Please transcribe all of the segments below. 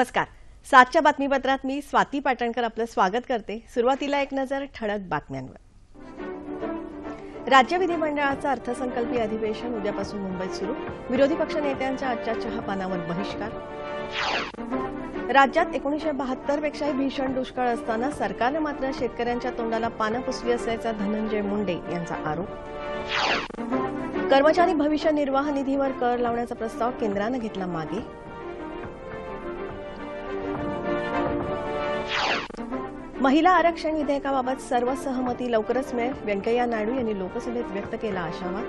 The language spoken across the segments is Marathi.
नमस्कार. सातच्या बातमीपत्रात मी स्वाती पाटणकर आपलं स्वागत करते. सुरुवातीला एक नजर ठळक बातम्यांवर. राज्य विधिमंडळाचं अर्थसंकल्पीय अधिवेशन उद्यापासून मुंबईत सुरू. विरोधी पक्ष नेत्यांच्या आजच्या चहापानावर बहिष्कार. राज्यात एकोणीसशे बहात्तरपेक्षाही भीषण दुष्काळ असताना सरकारनं मात्र शेतकऱ्यांच्या तोंडाला पानं पुसली असल्याचा धनंजय मुंडे यांचा आरोप. कर्मचारी भविष्य निर्वाह निधीवर कर लावण्याचा प्रस्ताव केंद्रानं घेतला मागे. महिला आरक्षण विधेयकाबाबत सर्व सहमती लवकरच मिळेल. व्यंकय्या नायडू यांनी लोकसभेत व्यक्त केला आशावाद.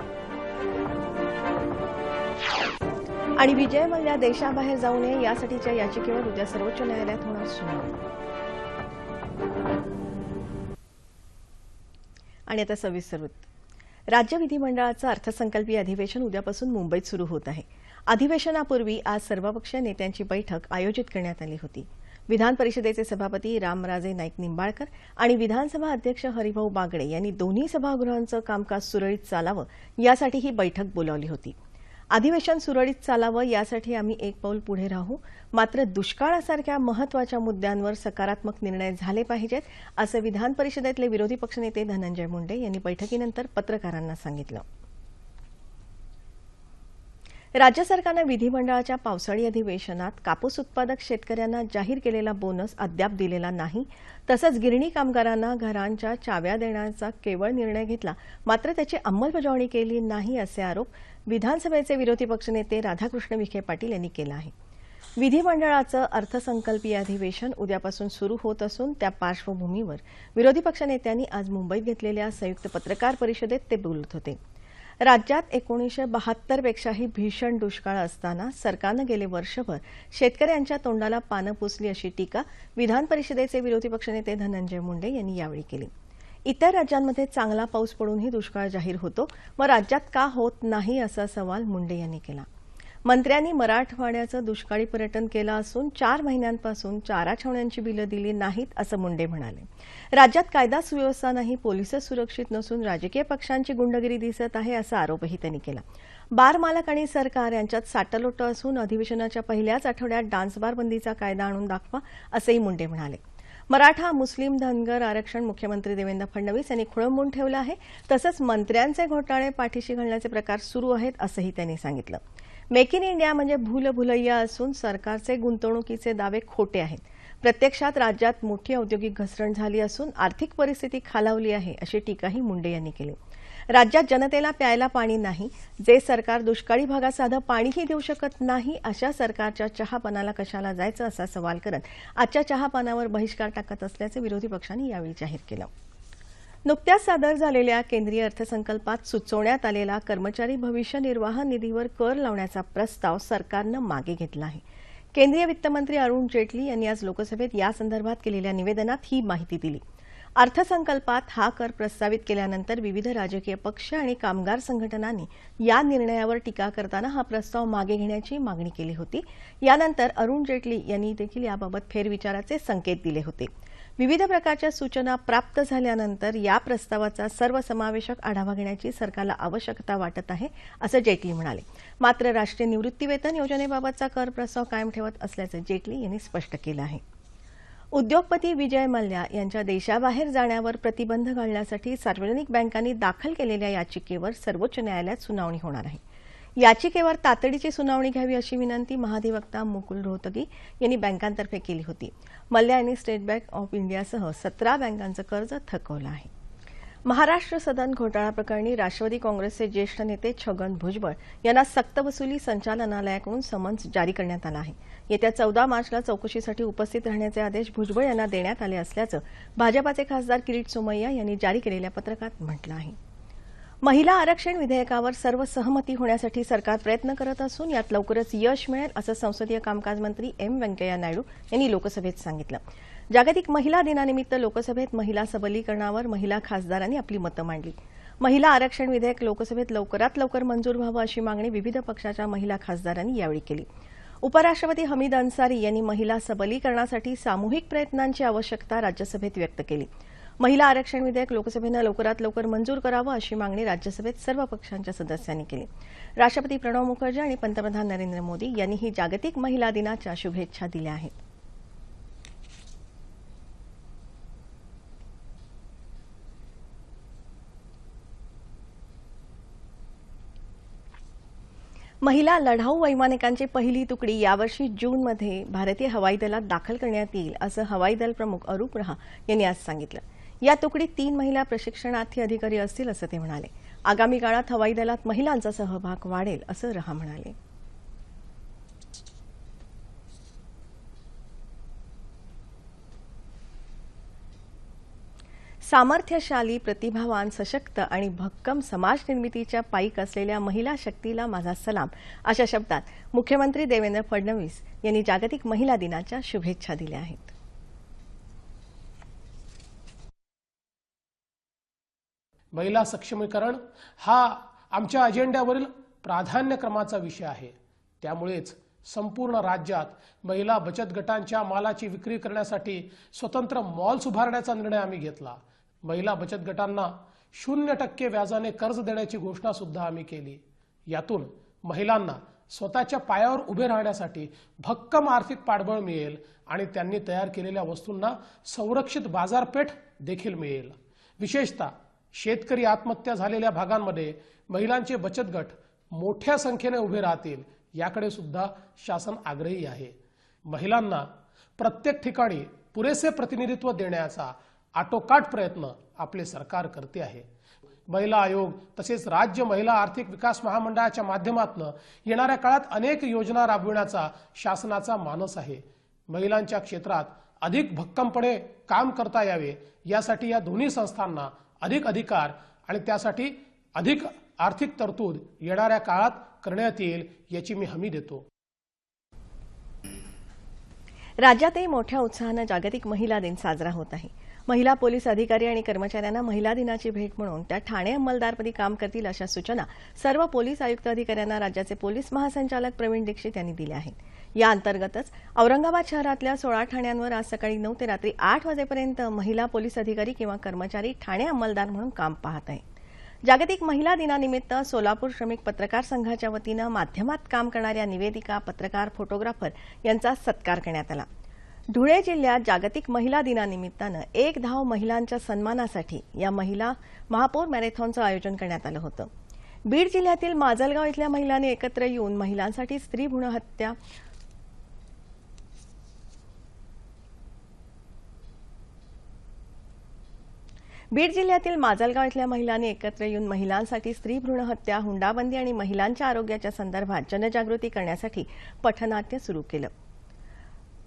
आणि विजय मल्ल्या देशाबाहेर जाऊ नये यासाठीच्या याचिकेवर उद्या सर्वोच्च न्यायालयात होणार सुनावणी. आणि आता सविस्तर वृत्त राज्य विधिमंडळाचं अर्थसंकल्पीय अधिवेशन उद्यापासून मुंबईत सुरू होत आहे. अधिवेशनापूर्वी आज सर्वपक्षीय नेत्यांची बैठक आयोजित करण्यात आली होती. विधान परिषदेचे सभापती रामराजे नाईक निंबाळकर आणि विधानसभा अध्यक्ष हरिभाऊ बागडे यांनी दोन्ही सभागृहांचं कामकाज सुरळीत चालावं यासाठी ही बैठक बोलावली होती. अधिवेशन सुरळीत चालावं यासाठी आम्ही एक पाऊल पुढे राहू. मात्र दुष्काळासारख्या महत्त्वाच्या मुद्द्यांवर सकारात्मक निर्णय झाले पाहिजेत असं विधान परिषदेतले विरोधी पक्षनेते धनंजय मुंडे यांनी बैठकीनंतर पत्रकारांना सांगितलं. राज्य सरकारनं विधिमंडळाच्या पावसाळी अधिवेशनात कापूस उत्पादक शेतकऱ्यांना जाहीर केलेला बोनस अद्याप दिलेला नाही. तसंच गिरणी कामगारांना घरांच्या चाव्या देण्याचा केवळ निर्णय घेतला मात्र त्याची अंमलबजावणी केली नाही असे आरोप विधानसभेचे विरोधी पक्षनेते राधाकृष्ण विखे पाटील यांनी केला आहे. विधिमंडळाचं अर्थसंकल्पीय अधिवेशन उद्यापासून सुरू होत असून त्या पार्श्वभूमीवर विरोधी पक्षनेत्यांनी आज मुंबईत घेतलेल्या संयुक्त पत्रकार परिषदेत ते बोलत होते. राज्यात एकोणीसशे बहात्तरपेक्षाही भीषण दुष्काळ असताना सरकारनं गेले वर्षभर शेतकऱ्यांच्या तोंडाला पानं पुसली अशी टीका विधान परिषदेचे विरोधी पक्षनेते धनंजय मुंडे यांनी यावेळी केली. इतर राज्यांमध्ये चांगला पाऊस पडूनही दुष्काळ जाहीर होतो. मग राज्यात का होत नाही असा सवाल मुंडे यांनी केला. मंत्र्यांनी मराठवाड्याचं दुष्काळी पर्यटन केलं असून चार महिन्यांपासून चारा छावण्यांची बिलं दिली नाहीत असं मुंडे म्हणाले. राज्यात कायदा सुव्यवस्था नाही पोलीस सुरक्षित नसून राजकीय पक्षांची गुंडगिरी दिसत आहे असा आरोपही त्यांनी केला. बार मालक आणि सरकार यांच्यात साटलोटं असून अधिवेशनाच्या पहिल्याच आठवड्यात डान्सबार बंदीचा कायदा आणून दाखवा असंही मुंडे म्हणाले. मराठा मुस्लिम धनगर आरक्षण मुख्यमंत्री देवेंद्र फडणवीस यांनी खुळंबून ठेवलं आहे. तसंच मंत्र्यांचे घोटाळे पाठीशी घालण्याचे प्रकार सुरू आहेत असंही त्यांनी सांगितलं. मेक इन इंडिया म्हणजे भूलभुलैया असून सरकारचे गुंतवणुकीचे दावे खोटे आहेत. प्रत्यक्षात राज्यात मोठी औद्योगिक घसरण झाली असून आर्थिक परिस्थिती खालावली आहे अशी टीकाही मुंडे यांनी केली. राज्यात जनतेला प्यायला पाणी नाही जे सरकार दुष्काळी भागात साधं पाणीही देऊ शकत नाही अशा सरकारच्या चहापानाला कशाला जायचं असा सवाल करत आजच्या चहापानावर बहिष्कार टाकत असल्याचे विरोधी पक्षांनी यावेळी जाहीर केलं. नुकत्याच सादर झालेल्या केंद्रीय अर्थसंकल्पात सुचवण्यात आलेला कर्मचारी भविष्य निर्वाह निधीवर कर लावण्याचा प्रस्ताव सरकारनं मागे घेतला आहे. केंद्रीय वित्तमंत्री अरुण जेटली यांनी आज लोकसभेत यासंदर्भात केलेल्या निवेदनात ही माहिती दिली. अर्थसंकल्पात हा कर प्रस्तावित केल्यानंतर विविध राजकीय पक्ष आणि कामगार संघटनांनी या निर्णयावर टीका करताना हा प्रस्ताव मागे घेण्याची मागणी केली होती. यानंतर अरुण जेटली यांनी देखील याबाबत फेरविचाराचे संकेत दिले होते. विविध प्रकारच्या सूचना प्राप्त झाल्यानंतर या प्रस्तावाचा सर्वसमावेशक आढावा घेण्याची सरकारला आवश्यकता वाटत आहे असं जेटली म्हणाले. मात्र राष्ट्रीय निवृत्तीवेतन योजनेबाबतचा कर प्रस्ताव कायम ठेवत असल्याचं जेटली यांनी स्पष्ट केलं आहे. उद्योगपती विजय मल्ल्या यांच्या देशाबाहेर जाण्यावर प्रतिबंध घालण्यासाठी सार्वजनिक बँकांनी दाखल केलेल्या याचिकेवर सर्वोच्च न्यायालयात सुनावणी होणार आहे. याचिकेवर तातडीची सुनावणी घ्यावी अशी विनंती महाधिवक्ता मुकुल रोहतगी यांनी बँकांतर्फे केली होती. मल्ल्या यांनी स्टेट बँक ऑफ इंडियासह सतरा बँकांचं कर्ज थकवलं आहे. महाराष्ट्र सदन घोटाळा प्रकरणी राष्ट्रवादी काँग्रेसचे ज्येष्ठ नेते छगन भुजबळ यांना सक्तवसुली संचालनालयाकडून समन्स जारी करण्यात आला आहे. येत्या चौदा मार्चला चौकशीसाठी उपस्थित राहण्याचे आदेश भुजबळ यांना देण्यात आले असल्याचं भाजपाचे खासदार किरीट सोमय्या यांनी जारी केलेल्या पत्रकात म्हटलं आहे. महिला आरक्षण विधेयकावर सर्व सहमती होण्यासाठी सरकार प्रयत्न करत असून यात लवकरच यश मिळेल असं संसदीय कामकाज मंत्री एम व्यंकय्या नायडू यांनी लोकसभेत सांगितलं. जागतिक महिला दिनानिमित्त लोकसभेत महिला सबलीकरणावर महिला खासदारांनी आपली मतं मांडली. महिला आरक्षण विधेयक लोकसभेत लवकरात लवकर मंजूर व्हावं अशी मागणी विविध पक्षाच्या महिला खासदारांनी यावेळी केली. उपराष्ट्रपती हमीद अन्सारी यांनी महिला सबलीकरणासाठी सामूहिक प्रयत्नांची आवश्यकता राज्यसभेत व्यक्त केली. महिला आरक्षण विधेयक लोकसभेनं लवकरात लवकर मंजूर करावं अशी मागणी राज्यसभेत सर्व पक्षांच्या सदस्यांनी केली. राष्ट्रपती प्रणव मुखर्जी आणि पंतप्रधान नरेंद्र मोदी यांनीही जागतिक महिला दिनाच्या शुभेच्छा दिल्या आहेत. महिला लढाऊ वैमानिकांची पहिली तुकडी यावर्षी जूनमध्ये भारतीय हवाई दलात दाखल करण्यात येईल असं हवाई दल प्रमुख अरूप रहा यांनी आज सांगितलं. या तुकडीत तीन महिला प्रशिक्षणार्थी अधिकारी असतील असं ते म्हणाले. आगामी काळात हवाई दलात महिलांचा सहभाग वाढेल असं रहा म्हणाले. सामर्थ्यशाली प्रतिभावान सशक्त आणि भक्कम समाज निर्मितीच्या पायीक असलेल्या महिला शक्तीला माझा सलाम अशा शब्दात मुख्यमंत्री देवेंद्र फडणवीस यांनी जागतिक महिला दिनाच्या शुभेच्छा दिल्या आहेत. महिला सक्षमीकरण हा आमच्या अजेंड्यावरील प्राधान्यक्रमाचा विषय आहे. त्यामुळेच संपूर्ण राज्यात महिला बचत गटांच्या मालाची विक्री करण्यासाठी स्वतंत्र मॉल्स उभारण्याचा निर्णय आम्ही घेतला. महिला बचत गटांना शून्य टक्के व्याजाने कर्ज देण्याची घोषणा सुद्धा आम्ही केली. यातून महिलांना स्वतःच्या पायावर उभे राहण्यासाठी भक्कम आर्थिक पाठबळ मिळेल आणि त्यांनी तयार केलेल्या वस्तूंना संरक्षित बाजारपेठ देखील मिळेल. विशेषतः शेतकरी आत्महत्या झालेल्या भागांमध्ये महिलांचे बचत गट मोठ्या संख्येने उभे राहतील याकडे सुद्धा शासन आग्रही आहे. महिलांना प्रत्येक ठिकाणी पुरेसे प्रतिनिधित्व देण्याचा आटोकाट प्रयत्न आपले सरकार करते आहे. महिला आयोग तसेच राज्य महिला आर्थिक विकास महामंडळाच्या माध्यमातून येणाऱ्या काळात अनेक योजना राबविण्याचा शासनाचा मानस आहे. महिलांच्या क्षेत्रात अधिक भक्कमपणे काम करता यावे यासाठी या दोन्ही संस्थांना अधिक अधिकार आणि त्यासाठी अधिक आर्थिक तरतूद येणाऱ्या काळात करण्यात येईल याची मी हमी देतो. राज्यातही मोठ्या उत्साहानं जागतिक महिला दिन साजरा होत आहे. महिला पोलीस अधिकारी आणि कर्मचाऱ्यांना महिला दिनाची भेट म्हणून त्या ठाणे अंमलदारपदी काम करतील अशा सूचना सर्व पोलीस आयुक्त अधिकाऱ्यांना राज्याचे पोलीस महासंचालक प्रवीण दीक्षित यांनी दिल्या आहेत. या अंतर्गतच औरंगाबाद शहरातल्या सोळा ठाण्यांवर आज सकाळी नऊ ते रात्री आठ वाजेपर्यंत महिला पोलीस अधिकारी किंवा कर्मचारी ठाणे अंमलदार म्हणून काम पाहत आहेत. जागतिक महिला दिनानिमित्त सोलापूर श्रमिक पत्रकार संघाच्या वतीनं माध्यमात काम करणाऱ्या निवेदिका पत्रकार फोटोग्राफर यांचा सत्कार करण्यात आला. धुळे जिल्ह्यात जागतिक महिला दिनानिमित्तानं एक धाव महिलांच्या सन्मानासाठी या महिला महापौर मॅरेथॉनचं आयोजन करण्यात आलं होतं. बीड जिल्ह्यातील माजलगाव इथल्या महिलांनी एकत्र येऊन महिलांसाठी स्त्री भ्रूण बीड जिल्ह्यातील माजलगाव इथल्या महिलांनी एकत्र येऊन महिलांसाठी स्त्री भ्रूण हत्या हुंडाबंदी आणि महिलांच्या आरोग्याच्या संदर्भात जनजागृती करण्यासाठी पथनाट्य सुरू केलं.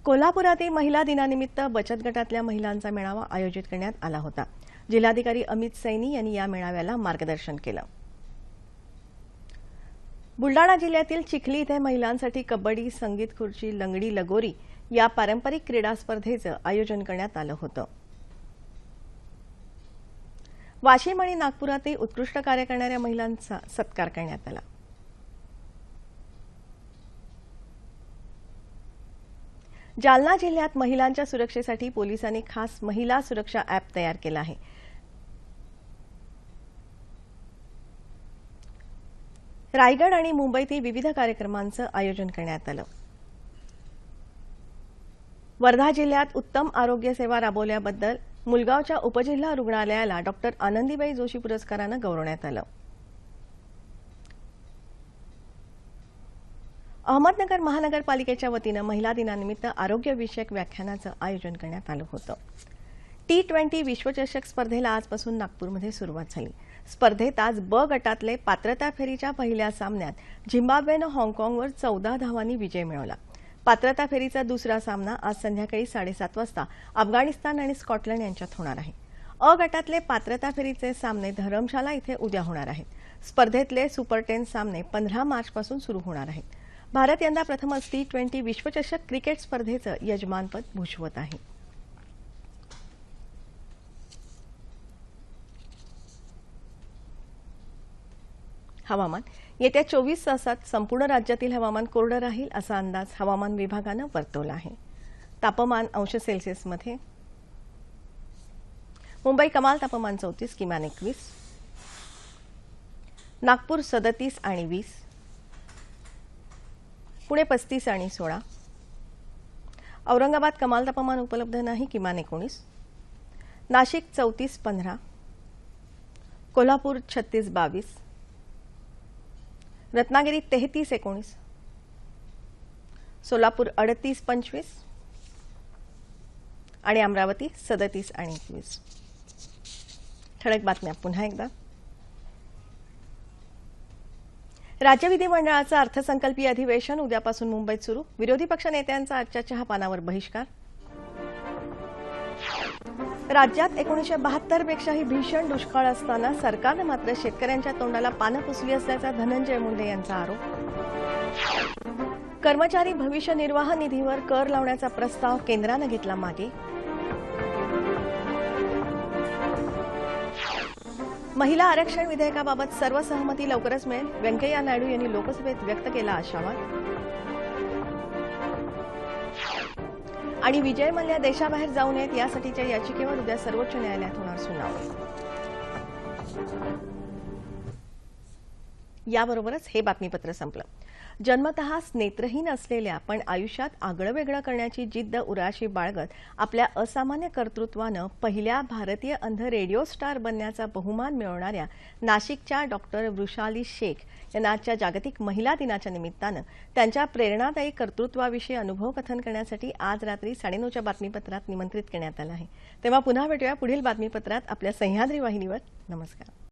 कोल्हापुरातही महिला दिनानिमित्त बचत गटातल्या महिलांचा मेळावा आयोजित करण्यात आला होता. जिल्हाधिकारी अमित सैनी यांनी या मेळाव्याला मार्गदर्शन केलं. बुलडाणा जिल्ह्यातील चिखली इथे महिलांसाठी कबड्डी संगीत खुर्ची लंगडी लगोरी या पारंपरिक क्रीडा स्पर्धेचं आयोजन करण्यात आलं होतं. वाशिम आणि नागपुरातही उत्कृष्ट कार्य करणाऱ्या महिलांचा सत्कार करण्यात आला. जालना जिल्ह्यात महिलांच्या सुरक्षेसाठी पोलिसांनी खास महिला सुरक्षा अॅप तयार केला आहे. रायगड आणि मुंबईतही विविध कार्यक्रमांचं आयोजन करण्यात आलं. वर्धा जिल्ह्यात उत्तम आरोग्य सेवा राबवल्याबद्दल मुलगावच्या उपजिल्हा रुग्णालयाला डॉक्टर आनंदीबाई जोशी पुरस्कारानं गौरवण्यात आलं. अहमदनगर महानगरपालिकेच्या वतीनं महिला दिनानिमित्त आरोग्यविषयक व्याख्यानाचं आयोजन करण्यात आलं होतं. टी ट्वेंटी विश्वचषक स्पर्धेला आजपासून नागपूरमध्ये सुरुवात झाली. स्पर्धेत आज ब गटातले पात्रता फेरीच्या पहिल्या सामन्यात झिम्बाब्वेनं हाँगकाँगवर चौदा धावांनी विजय मिळवला. पात्रता फेरीचा दुसरा सामना आज संध्याकाळी साडेसात वाजता अफगाणिस्तान आणि स्कॉटलंड यांच्यात होणार आहे. अ गटातले पात्रता फेरीचे सामने धरमशाला इथे उद्या होणार आहेत. स्पर्धेतले सुपर टेन सामने पंधरा मार्चपासून सुरू होणार आहेत. भारत यंदा प्रथमच टी ट्वेंटी विश्वचषक क्रिकेट स्पर्धेचं यजमानपद भूषवत आहे. हवामान येत्या चोवीस तासात संपूर्ण राज्यातील हवामान कोरडं राहील असा अंदाज हवामान विभागानं वर्तवला आहे. तापमान अंश सेल्सिअसमध्ये. मुंबई कमाल तापमान चौतीस किमान एकवीस. नागपूर सदतीस आणि वीस. पुणे पस्तीस आणि सोळा. औरंगाबाद कमाल तापमान उपलब्ध नाही किमान एकोणीस. नाशिक चौतीस पंधरा. कोल्हापूर छत्तीस बावीस. रत्नागिरी तेहतीस एकोणीस. सोलापूर अडतीस पंचवीस. आणि अमरावती सदतीस आणि एकवीस. ठळक बातम्या पुन्हा एकदा. राज्य विधिमंडळाचं अर्थसंकल्पीय अधिवेशन उद्यापासून मुंबईत सुरू. विरोधी पक्ष नेत्यांचा आजच्या चहापानावर बहिष्कार. राज्यात एकोणीसशे बहात्तर पेक्षाही भीषण दुष्काळ असताना सरकारनं मात्र शेतकऱ्यांच्या तोंडाला पानं पुसली असल्याचा धनंजय मुंडे यांचा आरोप. कर्मचारी भविष्य निर्वाह निधीवर कर लावण्याचा प्रस्ताव केंद्रानं घेतला मागे. महिला आरक्षण विधेयकाबाबत सर्व सहमती लवकरच मिळेल. व्यंकय्या नायडू यांनी लोकसभेत व्यक्त केला आशावाद. आणि विजय मल्ल्या देशाबाहेर जाऊ नयेत यासाठीच्या याचिकेवर उद्या सर्वोच्च न्यायालयात होणार सुनावणी. याबरोबरच हे बातमीपत्र संपलं. जन्मतःच नेत्रहीन असलेल्या पण आयुष्यात आगळं वेगळं करण्याची जिद्द उराशी बाळगत आपल्या असामान्य कर्तृत्वानं पहिल्या भारतीय अंध रेडिओ स्टार बनण्याचा बहुमान मिळवणाऱ्या नाशिकच्या डॉक्टर वृषाली शेख यांना आजच्या जागतिक महिला दिनाच्या निमित्तानं त्यांच्या प्रेरणादायी कर्तृत्वाविषयी अनुभव कथन करण्यासाठी आज रात्री साडेनऊच्या बातमीपत्रात निमंत्रित करण्यात आलं आहे. तेव्हा पुन्हा भेटूया पुढील बातमीपत्रात आपल्या सह्याद्री वाहिनीवर. नमस्कार.